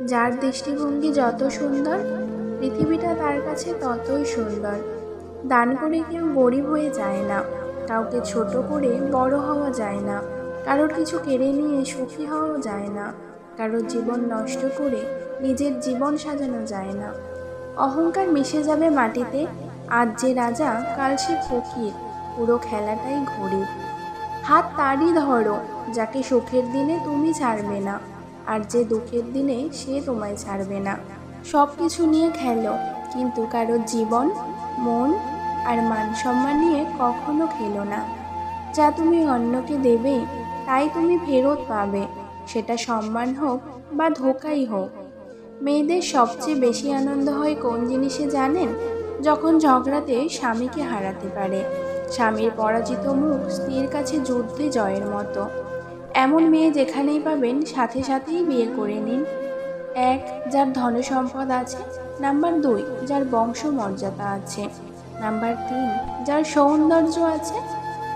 যার দৃষ্টিভঙ্গি যত সুন্দর, পৃথিবীটা তার কাছে ততই সুন্দর। দান করে কেউ গরিব হয়ে যায় না, কাউকে ছোট করে বড় হওয়া যায় না, কারোর কিছু কেড়ে নিয়ে সুখী হওয়া যায় না, কারোর জীবন নষ্ট করে নিজের জীবন সাজানো যায় না। অহংকার মিশে যাবে মাটিতে আজ যে রাজা, কাল সে ফকির, পুরো খেলাটাই ঘড়ির হাত তারই ধরো, যাকে সুখের দিনে তুমি ছাড়বে না। আর যে দুঃখের দিনে সে তোমায় ছাড়বে না। সব কিছু নিয়ে খেলো, কিন্তু কারোর জীবন, মন আর মান সম্মান নিয়ে কখনো খেলো না। যা তুমি অন্যকে দেবে, তাই তুমি ফেরত পাবে। সেটা সম্মান হোক বা ধোকাই হোক। মেয়েদের সবচেয়ে বেশি আনন্দ হয় কোন জিনিসে জানেন? যখন ঝগড়াতে স্বামীকে হারাতে পারে। স্বামীর পরাজিত মুখ স্ত্রীর কাছে যুদ্ধে জয়ের মতো। এমন মেয়ে যেখানেই পাবেন, সাথে সাথেই বিয়ে করে নিন। এক, যার ধন সম্পদ আছে। নাম্বার দুই, যার বংশ মর্যাদা আছে। নাম্বার তিন, যার সৌন্দর্য আছে।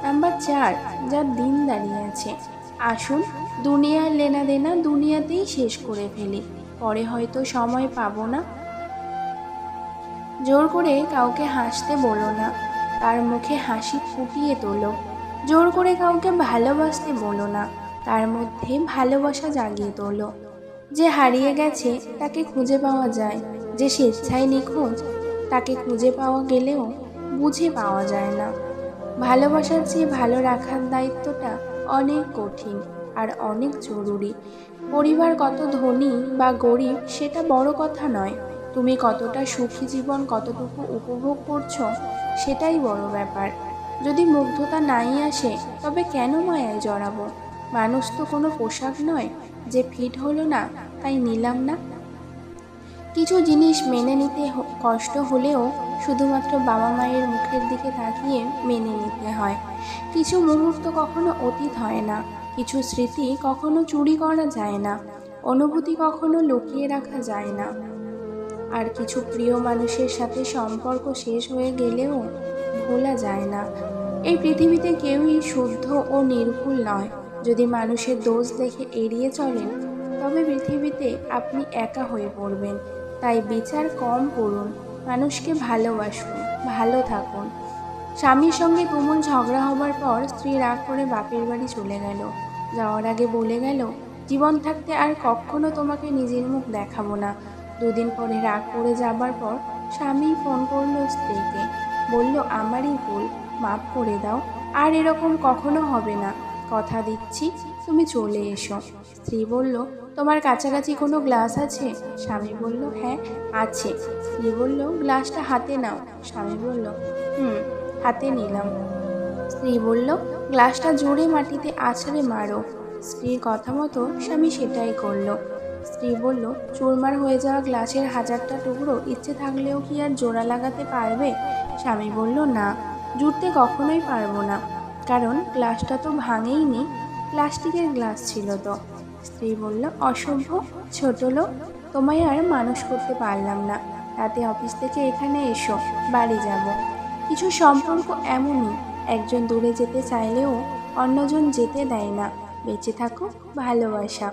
নাম্বার চার, যার দিন দাঁড়িয়ে আছে। আসুন দুনিয়ার লেনা দেনা দুনিয়াতেই শেষ করে ফেলি। পরে হয়তো সময় পাবো না। জোর করে কাউকে হাসতে বলো না। তার মুখে হাসি ফুটিয়ে তোলো। জোর করে কাউকে ভালোবাসতে বলো না। তার মধ্যে ভালোবাসা জাগিয়ে তোলো। যে হারিয়ে গেছে, তাকে খুঁজে পাওয়া যায়। যে স্বেচ্ছায় নিখোঁজ, তাকে খুঁজে পাওয়া গেলেও বুঝে পাওয়া যায় না। ভালোবাসার চেয়ে ভালো রাখার দায়িত্বটা অনেক কঠিন আর অনেক জরুরি। পরিবার কত ধনী বা গরিব সেটা বড় কথা নয়। তুমি কতটা সুখী জীবন কতটুকু উপভোগ করছ, সেটাই বড় ব্যাপার। যদি মুগ্ধতা নাই আসে, তবে কেন মায়ায় জড়াবো? মানুষ তো কোনো পোশাক নয়, যে ফিট হলো না, তাই নিলাম না। কিছু জিনিস মেনে নিতে কষ্ট হলেও শুধুমাত্র বাবা মায়ের মুখের দিকে তাকিয়ে মেনে নিতে হয়। কিছু মুহূর্ত কখনো অতীত হয় না, কিছু স্মৃতি কখনো চুরি করা যায় না, অনুভূতি কখনো লুকিয়ে রাখা যায় না। আর কিছু প্রিয় মানুষের সাথে সম্পর্ক শেষ হয়ে গেলেও ভোলা যায় না। এই পৃথিবীতে কেউই শুদ্ধ ও নির্ভুল নয়। যদি মানুষের দোষ দেখে এড়িয়ে চলেন, তবে পৃথিবীতে আপনি একা হয়ে পড়বেন। তাই বিচার কম করুন, মানুষকে ভালোবাসুন, ভালো থাকুন। স্বামীর সঙ্গে তুমুল ঝগড়া হবার পর স্ত্রী রাগ করে বাপের বাড়ি চলে গেল। যাওয়ার আগে বলে গেল, জীবন থাকতে আর কখনো তোমাকে নিজের মুখ দেখাবো না। দুদিন পরে রাগ করে যাবার পর স্বামী ফোন করল স্ত্রীকে। বলল, আমারই ভুল, মাফ করে দাও, আর এরকম কখনো হবে না। কথা দিচ্ছি, তুমি চলে এসো। স্ত্রী বলল, তোমার কাছাকাছি কোনো গ্লাস আছে? স্বামী বলল হ্যাঁ আছে। স্ত্রী বলল, গ্লাসটা হাতে নাও। স্বামী বলল, হুম, হাতে নিলাম। স্ত্রী বলল, গ্লাসটা জোরে মাটিতে আছড়ে মারো। স্ত্রীর কথা মতো স্বামী সেটাই করল। স্ত্রী বলল, চুরমার হয়ে যাওয়া গ্লাসের হাজারটা টুকরো ইচ্ছে থাকলেও কি আর জোড়া লাগাতে পারবে? স্বামী বলল, না, জুড়তে কখনোই পারব না। কারণ গ্লাসটা তো ভাঙেইনি, প্লাস্টিকের গ্লাস ছিল তো। স্ত্রী বলল, অসভ্য, ছোট লোক, তোমায় আর মানুষ করতে পারলাম না। রাতে অফিস থেকে এখানে এসো, বাড়ি যাব। কিছু সম্পর্ক এমনই, একজন দূরে যেতে চাইলেও অন্যজন যেতে দেয় না। বেঁচে থাকো, ভালোবাসা।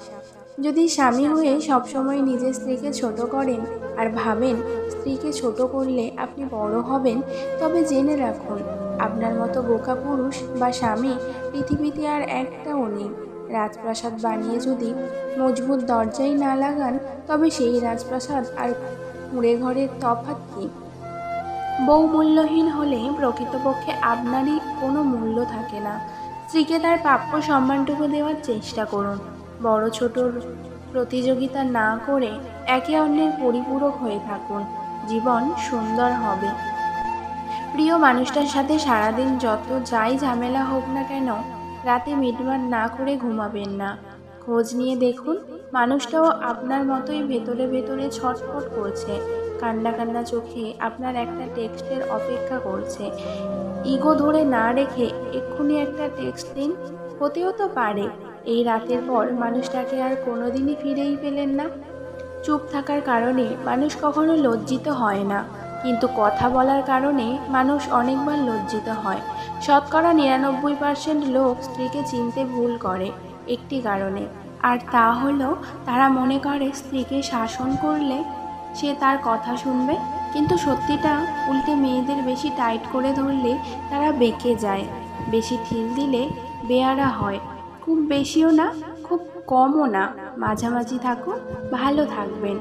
যদি স্বামী হয়ে সবসময় নিজের স্ত্রীকে ছোট করেন আর ভাবেন স্ত্রীকে ছোট করলে আপনি বড় হবেন, তবে জেনে রাখুন আপনার মতো বোকা পুরুষ বা স্বামী পৃথিবীতে আর একটাও নেই। রাজপ্রাসাদ বানিয়ে যদি মজবুত দরজাই না লাগান, তবে সেই রাজপ্রাসাদ আর কুঁড়ে ঘরের তফাৎ কী? বউ মূল্যহীন হলে প্রকৃতপক্ষে আপনারই কোনো মূল্য থাকে না। স্ত্রীকে তার প্রাপ্য সম্মানটুকু দেওয়ার চেষ্টা করুন। বড় ছোটর প্রতিযোগিতা না করে একে অন্যের পরিপূরক হয়ে থাকুন। জীবন সুন্দর হবে। প্রিয় মানুষটার সাথে সারাদিন যত যাই ঝামেলা হোক না কেন, রাতে মিটমাট না করে ঘুমাবেন না। খোঁজ নিয়ে দেখুন, মানুষটাও আপনার মতোই ভেতরে ভেতরে ছটফট করছে। কান্না কান্না চোখে আপনার একটা টেক্সটের অপেক্ষা করছে। ইগো ধরে না রেখে এক্ষুনি একটা টেক্সট দিন, হতেও তো পারে। এই রাতের পর মানুষটাকে আর কোনোদিনই ফিরেই পেলেন না। চুপ থাকার কারণে মানুষ কখনো লজ্জিত হয় না। কিন্তু কথা বলার কারণে মানুষ অনেকবার লজ্জিত হয়। শতকরা নিরানব্বই পার্সেন্ট লোক স্ত্রীকে চিনতে ভুল করে একটি কারণে। আর তা হলো, তারা মনে করে স্ত্রীকে শাসন করলে সে তার কথা শুনবে, কিন্তু সত্যিটা উল্টে মেয়েদের বেশি টাইট করে ধরলে তারা বেঁকে যায়, বেশি ঠিল দিলে বেয়ারা হয়। খুব বেশিও না, খুব কমও না। মাঝামাঝি থাকুন, ভালো থাকবেন।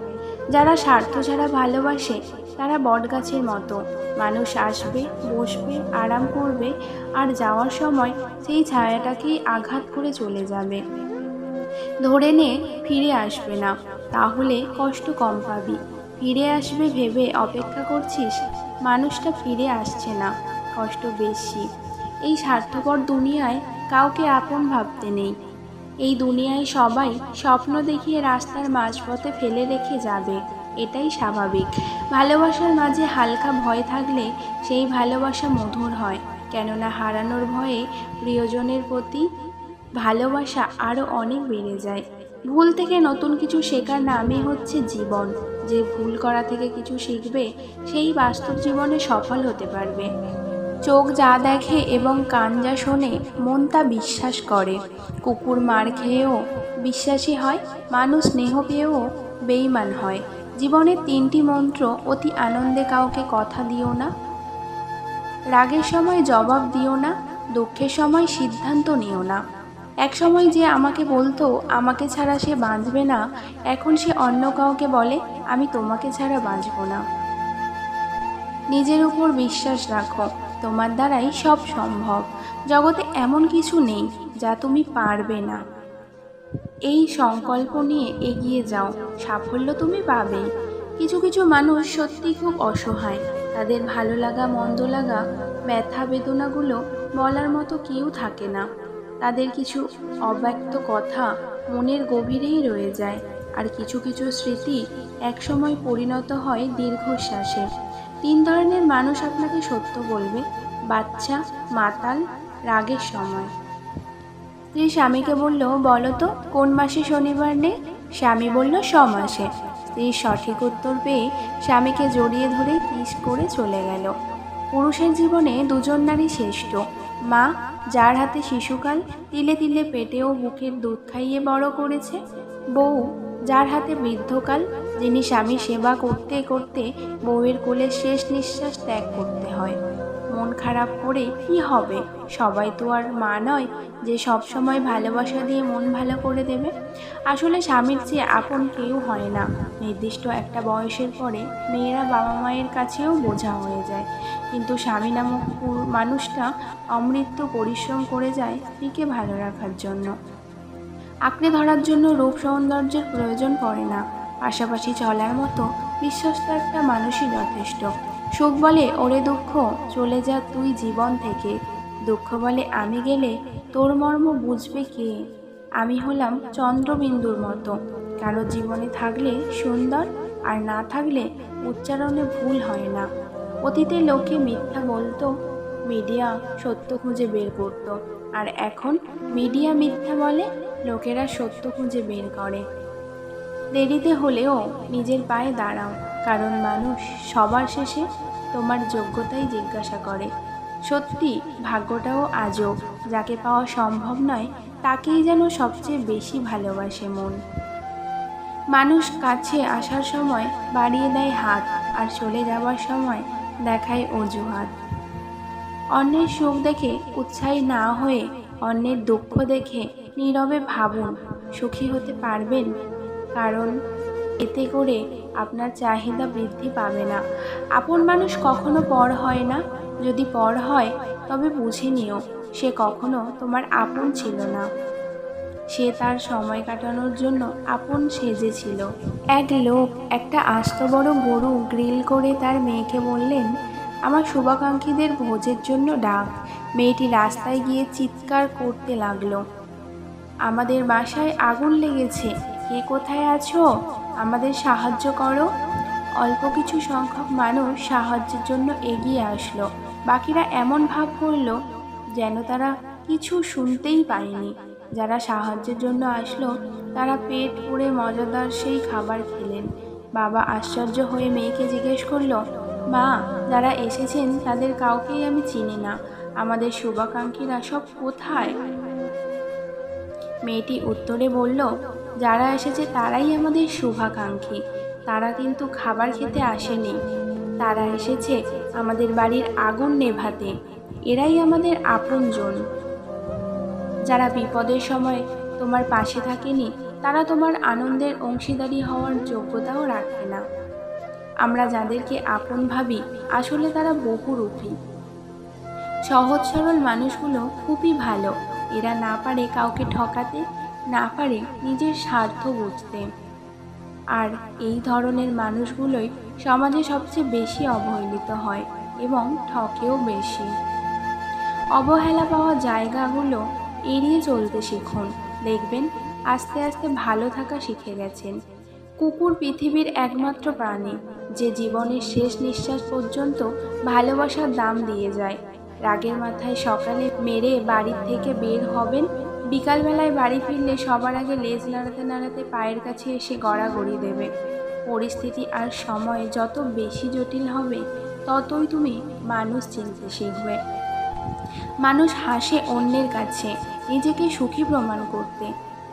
যারা স্বার্থ ছাড়া ভালোবাসে তারা বটগাছের মতো। মানুষ আসবে, বসবে, আরাম করবে আর যাওয়ার সময় সেই ছায়াটাকেই আঘাত করে চলে যাবে। ধরে নে, ফিরে আসবে না। তাহলে কষ্ট কম পাবি। ফিরে আসবে ভেবে অপেক্ষা করছিস? মানুষটা ফিরে আসছে না। কষ্ট বেশি। এই স্বার্থপর দুনিয়ায় কাউকে আপন ভাবতে নেই। এই দুনিয়ায় সবাই স্বপ্ন দেখিয়ে রাস্তার মাঝপথে ফেলে রেখে যাবে। এটাই স্বাভাবিক। ভালোবাসার মাঝে হালকা ভয় থাকলে সেই ভালোবাসা মধুর হয়, কেননা হারানোর ভয়ে প্রিয়জনের প্রতি ভালোবাসা আরও অনেক বেড়ে যায়। ভুল থেকে নতুন কিছু শেখার নামই হচ্ছে জীবন। যে ভুল করা থেকে কিছু শিখবে, সেই বাস্তব জীবনে সফল হতে পারবে। চোখ যা দেখে এবং কান যা শোনে, মন তা বিশ্বাস করে। কুকুর মার খেয়েও বিশ্বাসী হয়, মানুষ স্নেহ পেয়েও বেইমান হয়। জীবনের তিনটি মন্ত্র অতি আনন্দে কাউকে কথা দিও না। রাগের সময় জবাব দিও না, দুঃখের সময় সিদ্ধান্ত নিও না। এক সময় যে আমাকে বলতো, আমাকে ছাড়া সে বাঁচবে না, এখন সে অন্য কাউকে বলে, আমি তোমাকে ছাড়া বাঁচব না। নিজের উপর বিশ্বাস রাখো, তোমার দ্বারাই সব সম্ভব। জগতে এমন কিছু নেই যা তুমি পারবে না। এই সংকল্প নিয়ে এগিয়ে যাও। সাফল্য তুমি পাবেই। কিছু কিছু মানুষ সত্যি খুব অসহায়। তাদের ভালো লাগা, মন্দ লাগা, ব্যথা, বেদনাগুলো বলার মতো কেউ থাকে না। তাদের কিছু অব্যক্ত কথা মনের গভীরেই রয়ে যায়। আর কিছু কিছু স্মৃতি একসময় পরিণত হয় দীর্ঘশ্বাসে। তিন ধরনের মানুষ আপনাকে সত্য বলবে। বাচ্চা, মাতাল, রাগের সময়। স্ত্রী স্বামীকে বলল, বলো তো, কোন মাসে শনিবার নেই? স্বামী বলল, স মাসে। স্ত্রীর সঠিক উত্তর পেয়ে স্বামীকে জড়িয়ে ধরে কিস করে চলে গেল। পুরুষের জীবনে দুজন নারী শ্রেষ্ঠ। মা, যার হাতে শিশুকাল, তিলে তিলে পেটে ও বুকের দুধ খাইয়ে বড় করেছে। বউ, যার হাতে বৃদ্ধকাল, যিনি স্বামী সেবা করতে করতে বউয়ের কোলে শেষ নিঃশ্বাস ত্যাগ করতে হয়। মন খারাপ করে কি হবে? সবাই তো আর মা নয় যে সব সময় ভালোবাসা দিয়ে মন ভালো করে দেবে। আসলে স্বামীর চেয়ে আপন কেউ হয় না। নির্দিষ্ট একটা বয়সের পরে মেয়েরা বাবা মায়ের কাছেও বোঝা হয়ে যায়। কিন্তু স্বামী নামক মানুষটা অমৃত্যু পরিশ্রম করে যায় স্ত্রীকে ভালো রাখার জন্য। আঁকড়ে ধরার জন্য রূপ সৌন্দর্যের প্রয়োজন পড়ে না। পাশাপাশি চলার মতো বিশ্বস্ত একটা মানুষই যথেষ্ট। সুখ বলে, ওরে দুঃখ, চলে যা তুই জীবন থেকে। দুঃখ বলে, আমি গেলে তোর মর্ম বুঝবে কে? আমি হলাম চন্দ্রবিন্দুর মতো। কারও জীবনে থাকলে সুন্দর, আর না থাকলে উচ্চারণে ভুল হয় না। অতীতে লোকে মিথ্যা বলতো, মিডিয়া সত্য খুঁজে বের করতো। আর এখন মিডিয়া মিথ্যা বলে, লোকেরা সত্য খুঁজে বের করে। দেরিতে হলেও নিজের পায়ে দাঁড়াও। কারণ মানুষ সবার শেষে তোমার যোগ্যতাই জিজ্ঞাসা করে। সত্যি, ভাগ্যটাও আজব। যাকে পাওয়া সম্ভব নয়, তাকেই যেন সবচেয়ে বেশি ভালোবাসে মন। মানুষ কাছে আসার সময় বাড়িয়ে দেয় হাত, আর চলে যাওয়ার সময় দেখায় অজুহাত। অন্যের সুখ দেখে উৎসাহী না হয়ে অন্যের দুঃখ দেখে নীরবে ভাবুন, সুখী হতে পারবেন? কারণ এতে করে আপনার চাহিদা বৃদ্ধি পাবে না। আপন মানুষ কখনো পর হয় না। যদি পর হয়, তবে বুঝে নিও, সে কখনো তোমার আপন ছিল না। সে তার সময় কাটানোর জন্য আপন সেজেছিল। এক লোক একটা আস্ত বড় গরু গ্রিল করে তার মেয়েকে বললেন, আমার শুভাকাঙ্ক্ষীদের ভোজের জন্য ডাক। মেয়েটি রাস্তায় গিয়ে চিৎকার করতে লাগল। আমাদের বাসায় আগুন লেগেছে। কে কোথায় আছো? আমাদের সাহায্য করো। অল্প কিছু সংখ্যক মানুষ সাহায্যের জন্য এগিয়ে আসলো। বাকিরা এমন ভাব করল যেন তারা কিছু শুনতেই পায়নি। যারা সাহায্যের জন্য আসলো, তারা পেট পুড়ে মজাদার সেই খাবার খেলেন। বাবা আশ্চর্য হয়ে মেয়েকে জিজ্ঞেস করল, মা, যারা এসেছেন তাদের কাউকেই আমি চিনি না। আমাদের শুভাকাঙ্ক্ষীরা সব কোথায়? মেয়েটি উত্তরে বলল যারা এসেছে তারাই আমাদের শুভাকাঙ্ক্ষী। তারা কিন্তু খাবার খেতে আসেনি। তারা এসেছে আমাদের বাড়ির আগুন নেভাতে। এরাই আমাদের আপনজন। যারা বিপদের সময় তোমার পাশে থাকেনি, তারা তোমার আনন্দের অংশীদারি হওয়ার যোগ্যতাও রাখে না। আমরা যাদেরকে আপন ভাবি, আসলে তারা বহুরূপী। সহজ সরল মানুষগুলো খুবই ভালো। এরা না পারে কাউকে ঠকাতে না পারে নিজের স্বার্থ বুঝতে। আর এই ধরনের মানুষগুলোই সমাজে সবচেয়ে বেশি অবহেলিত হয় এবং ঠকেও বেশি। অবহেলা পাওয়া জায়গাগুলো এড়িয়ে চলতে শিখুন। দেখবেন আস্তে আস্তে ভালো থাকা শিখে গেছেন। কুকুর পৃথিবীর একমাত্র প্রাণী, যে জীবনের শেষ নিঃশ্বাস পর্যন্ত ভালোবাসার দাম দিয়ে যায়। রাগের মাথায় সকালে মেরে বাড়ির থেকে বের হবেন বিকালবেলায় বাড়ি ফিরলে সবার আগে লেজ নাড়াতে নাড়াতে পায়ের কাছে এসে গড়াগড়ি দেবে। পরিস্থিতি আর সময় যত বেশি জটিল হবে, ততই তুমি মানুষ চিনতে শিখবে। মানুষ হাসে অন্যের কাছে, নিজেকে সুখী প্রমাণ করতে।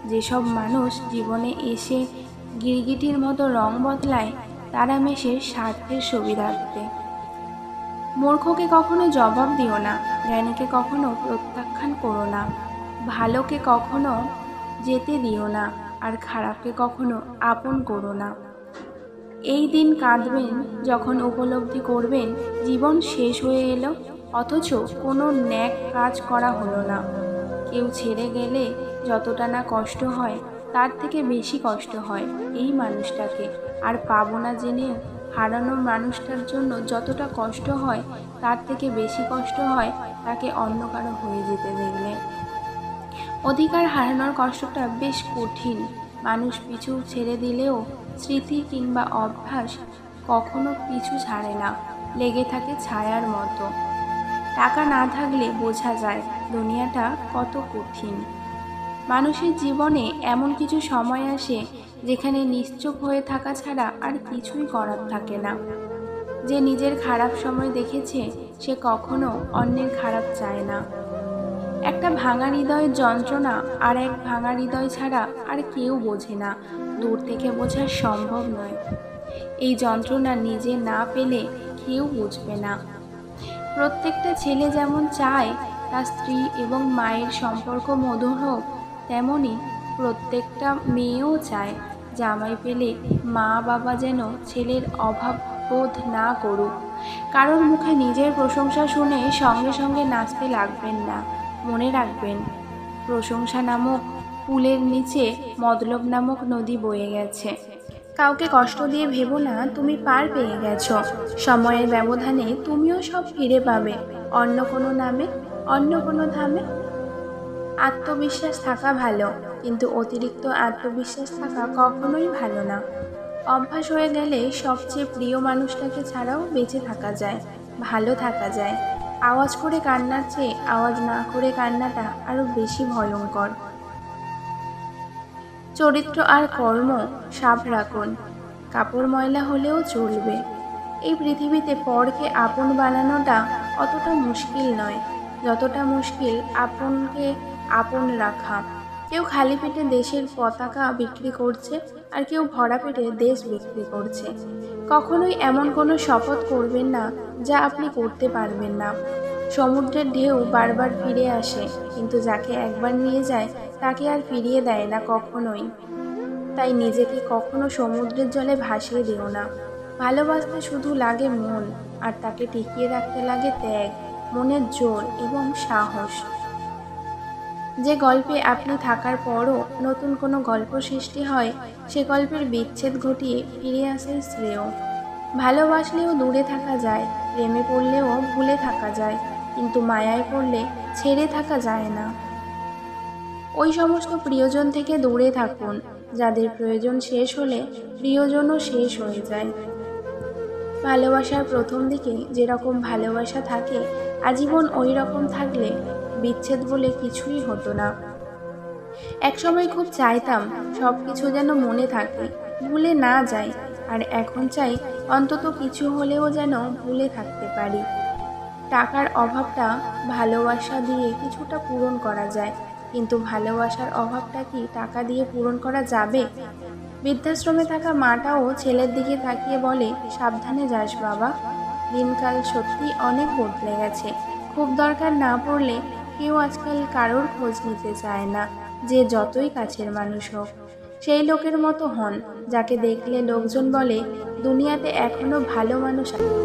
যেসব মানুষ জীবনে এসে গিরগিটির মতো রং বদলায়, তারা মেশে স্বার্থের সুবিধার্থে। মূর্খকে কখনো জবাব দিও না, জ্ঞানীকে কখনো প্রত্যাখ্যান করো না। ভালোকে কখনো যেতে দিও না আর খারাপকে কখনো আপন করো না। এই দিন কাঁদবেন, যখন উপলব্ধি করবেন, জীবন শেষ হয়ে এলো, অথচ কোনো ন্যাক কাজ করা হলো না। কেউ ছেড়ে গেলে যতটা না কষ্ট হয়, তার থেকে বেশি কষ্ট হয় এই মানুষটাকে। আর পাবো না জেনে হারানো মানুষটার জন্য যতটা কষ্ট হয়, তার থেকে বেশি কষ্ট হয় তাকে অন্য কারও হয়ে যেতে দেখলে। অধিকার হারানোর কষ্টটা বেশ কঠিন। মানুষ পিছু ছেড়ে দিলেও স্মৃতি কিংবা অভ্যাস কখনো পিছু ছাড়ে না, লেগে থাকে ছায়ার মতো। টাকা না থাকলে বোঝা যায় দুনিয়াটা কত কঠিন। মানুষের জীবনে এমন কিছু সময় আসে যেখানে নিশ্চুপ হয়ে থাকা ছাড়া আর কিছুই করার থাকে না। যে নিজের খারাপ সময় দেখেছে, সে কখনো অন্যের খারাপ চায় না। একটা ভাঙা হৃদয়ের যন্ত্রণা আর এক ভাঙা হৃদয় ছাড়া আর কেউ বোঝে না। দূর থেকে বোঝা সম্ভব নয়। এই যন্ত্রণা নিজে না পেলে কেউ বুঝবে না। প্রত্যেকটা ছেলে যেমন চায়, তার স্ত্রী এবং মায়ের সম্পর্ক মধুর হোক তেমনই প্রত্যেকটা মেয়েও চায়, জামাই পেলে মা বাবা যেন ছেলের অভাব বোধ না করুক। কারোর মুখে নিজের প্রশংসা শুনে সঙ্গে সঙ্গে নাচতে লাগবেন না। মনে রাখবেন, প্রশংসা নামক পুলের নিচে মদলব নামক নদী বয়ে গেছে। কাউকে কষ্ট দিয়ে ভেবো না, তুমি পার পেয়ে গেছো। সময়ের ব্যবধানে তুমিও সব ফিরে পাবে। অন্য কোনো নামে, অন্য কোনো ধামে। আত্মবিশ্বাস থাকা ভালো, কিন্তু অতিরিক্ত আত্মবিশ্বাস থাকা কখনোই ভালো না। অভ্যাস হয়ে গেলে সবচেয়ে প্রিয় মানুষটাকে ছাড়াও বেঁচে থাকা যায়, ভালো থাকা যায়। আওয়াজ করে কান্নার চেয়ে আওয়াজ না করে কান্নাটা আরও বেশি ভয়ঙ্কর। চরিত্র আর কর্ম সাপ রাখুন কাপড় ময়লা হলেও চলবে। এই পৃথিবীতে পরকে আপন বানানোটা অতটা মুশকিল নয়। যতটা মুশকিল আপনকে আপন রাখা। কেউ খালি পেটে দেশের পতাকা বিক্রি করছে আর কেউ ভরা পেটে দেশ বিক্রি করছে। কখনোই এমন কোনো শপথ করবেন না যা আপনি করতে পারবেন না। সমুদ্রের ঢেউ বারবার ফিরে আসে, কিন্তু যাকে একবার নিয়ে যায়, তাকে আর ফিরিয়ে দেয় না কখনোই। তাই নিজেকে কখনো সমুদ্রের জলে ভাসিয়ে দিও না। ভালোবাসতে শুধু লাগে মন, আর তাকে টিকিয়ে রাখতে লাগে ত্যাগ, মনের জোর এবং সাহস। যে গল্পে আপনি থাকার পরও নতুন কোনো গল্প সৃষ্টি হয়, সে গল্পের বিচ্ছেদ ঘটিয়ে ফিরে আসে শ্রেয়। ভালোবাসলেও দূরে থাকা যায়, প্রেমে পড়লেও ভুলে থাকা যায়, কিন্তু মায়ায় পড়লে ছেড়ে থাকা যায় না। ওই সমস্ত প্রিয়জন থেকে দূরে থাকুন, যাদের প্রয়োজন শেষ হলে প্রিয়জনও শেষ হয়ে যায়। ভালোবাসার প্রথম দিকে যেরকম ভালোবাসা থাকে, আজীবন ওই রকম থাকলে বিচ্ছেদ বলে কিছুই হতো না। একসময় খুব চাইতাম সব কিছু যেন মনে থাকে, ভুলে না যায় আর এখন চাই অন্তত কিছু হলেও যেন ভুলে থাকতে পারি। টাকার অভাবটা ভালোবাসা দিয়ে কিছুটা পূরণ করা যায়, কিন্তু ভালোবাসার অভাবটা কি টাকা দিয়ে পূরণ করা যাবে? বৃদ্ধাশ্রমে থাকা মাটাও ছেলের দিকে তাকিয়ে বলে, সাবধানে যাস বাবা। দিনকাল সত্যি অনেক বদলে গেছে। খুব দরকার না পড়লে কেউ আজকাল কারোর খোঁজ নিতে চায় না, যে যতই কাছের মানুষ হোক। সেই লোকের মতো হন, যাকে দেখলে লোকজন বলে, দুনিয়াতে এখনও ভালো মানুষ আছে।